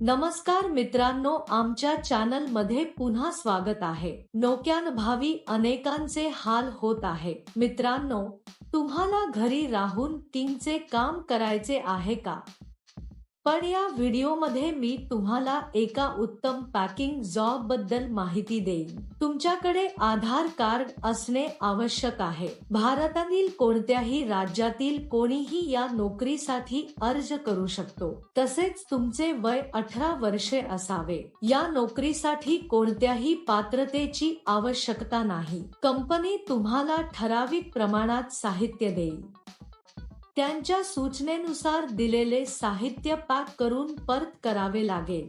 नमस्कार मित्रांनो आमच्या चॅनलमध्ये पुन्हा स्वागत आहे. नोक्यानभावी अनेकांचे हाल होत आहे. मित्रांनो तुम्हाला घरी राहून तीनचे काम करायचे आहे का? पण या व्हिडिओमध्ये मी तुम्हाला एका उत्तम पॅकिंग जॉबबद्दल माहिती देईन. तुमच्याकडे आधार कार्ड असणे आवश्यक आहे. भारतातील कोणत्याही राज्यातील कोणीही या नोकरीसाठी अर्ज करू शकतो. तसेच तुमचे वय अठरा वर्षे असावे. या नोकरीसाठी कोणत्याही पात्रतेची आवश्यकता नाही. कंपनी तुम्हाला ठराविक प्रमाणात साहित्य देईल. त्यांच्या सूचनेनुसार दिलेले साहित्य पॅक करून परत करावे लागेल.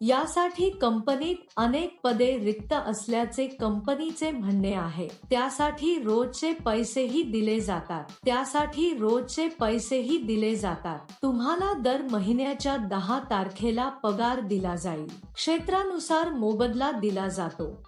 यासाठी कंपनीत अनेक पदे रिक्त असल्याचे कंपनीचे म्हणणे आहे. त्यासाठी रोजचे पैसेही दिले जातात. त्यासाठी रोजचे पैसेही दिले जातात. तुम्हाला दर महिन्याच्या दहा तारखेला पगार दिला जाईल. क्षेत्रानुसार मोबदला दिला जातो.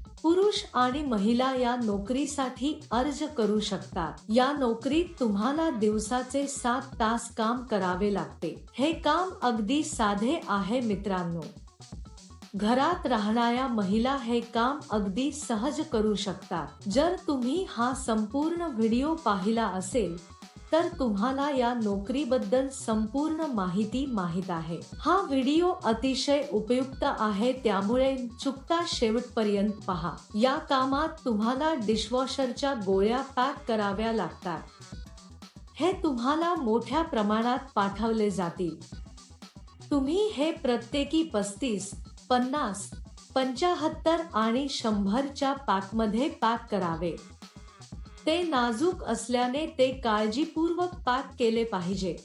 पुरुष आणि महिला या नोकरीसाठी अर्ज करू शकतात. या नोकरीत तुम्हाला दिवसाचे सात तास काम करावे लागते. हे काम अगदी साधे आहे मित्रांनो. घरात राहणाऱ्या महिला हे काम अगदी सहज करू शकतात. जर तुम्ही हा संपूर्ण व्हिडिओ पाहिला असेल तर तुम्हाला या नोकरीबद्दल संपूर्ण माहिती माहीत आहे. हा व्हिडिओ अतिशय उपयुक्त आहे त्यामुळे चुकता शेवटपर्यंत पहा. या कामात तुम्हाला डिशवॉशरच्या गोळ्या पॅक कराव्या लागतात. हे तुम्हाला मोठ्या प्रमाणात पाठवले जातील. तुम्ही हे प्रत्येकी पस्तीस पन्नास पंचाहत्तर आणि शंभरच्या पॅकमध्ये पॅक करावे. ते नाजूक असल्याने ते काळजीपूर्वक पॅक केले पाहिजे.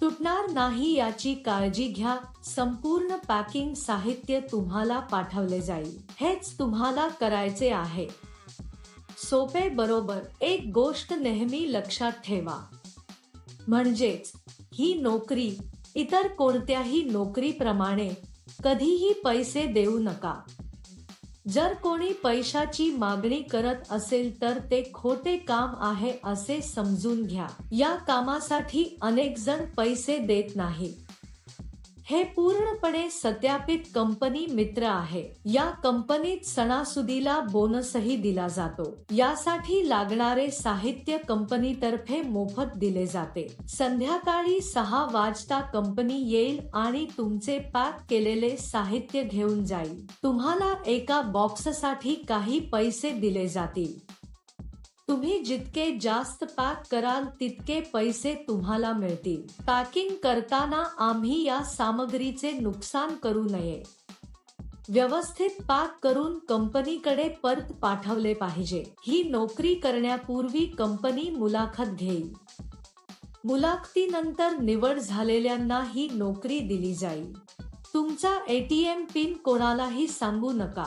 तुटणार नाही याची काळजी घ्या संपूर्ण पॅकिंग साहित्य तुम्हाला पाठवले जाईल. हेच तुम्हाला करायचे आहे. सोपे बरोबर एक गोष्ट नेहमी लक्षात ठेवा. म्हणजेच ही नोकरी इतर कोणत्याही नोकरीप्रमाणे कधीही पैसे देऊ नका. जर कोणी पैशाची मागणी करत असेल तर ते खोटे काम आहे असे समजून घ्या. या कामासाठी अनेक जण पैसे देत नाही. हे पूर्णपणे सत्यापित कंपनी मित्र आहे. या कंपनीत सणासुदीला बोनसही दिला जातो. यासाठी लागणारे साहित्य कंपनीतर्फे मोफत दिले जाते. संध्याकाळी सहा वाजता कंपनी येईल आणि तुमचे पॅक केलेले साहित्य घेऊन जाईल. तुम्हाला एका बॉक्ससाठी काही पैसे दिले जातील. तुम्ही जितके जास्त पॅक कराल तितके पैसे तुम्हाला मिळतील. पॅकिंग करताना आम्ही या सामग्रीचे नुकसान करू नये. व्यवस्थित पॅक करून कंपनीकडे परत पाठवले पाहिजे. ही नोकरी करण्यापूर्वी कंपनी मुलाखत घेईल. मुलाखतीनंतर निवड झालेल्यांना ही नोकरी दिली जाईल. तुमचा एटीएम पिन कोणालाही सांगू नका.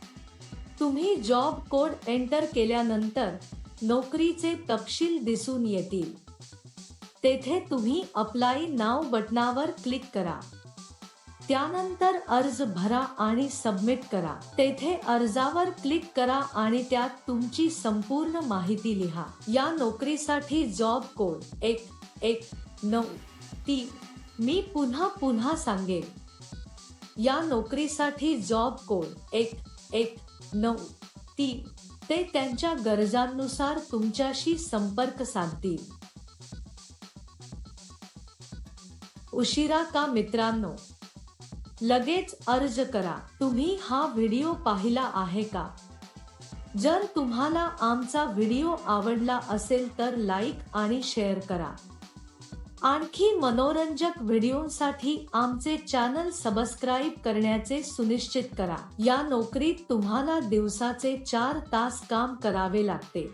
तुम्ही जॉब कोड एंटर केल्यानंतर नोकरीचे तपशील दिसून येतील. तेथे तुम्ही अप्लाय नाव बटनावर क्लिक करा. त्यानंतर अर्ज भरा आणि सबमिट करा. तेथे अर्जावर क्लिक करा आणि त्यात तुमची संपूर्ण माहिती लिहा. या नोकरीसाठी जॉब कोड एक एक नऊ तीन. मी पुन्हा पुन्हा सांगेन. या नोकरीसाठी जॉब कोड एक एक नऊ. तीन ते त्यांच्या गरजांनुसार तुमच्याशी संपर्क साधतील. उशिरा का मित्रांनो? लगेच अर्ज करा. तुम्ही हा व्हिडिओ पाहिला आहे का? जर तुम्हाला आमचा व्हिडिओ आवडला असेल तर लाईक आणि शेअर करा. आणखी मनोरंजक व्हिडिओसाठी आमचे चॅनल सबस्क्राईब करण्याचे सुनिश्चित करा. या नोकरीत तुम्हाला दिवसाचे चार तास काम करावे लागते.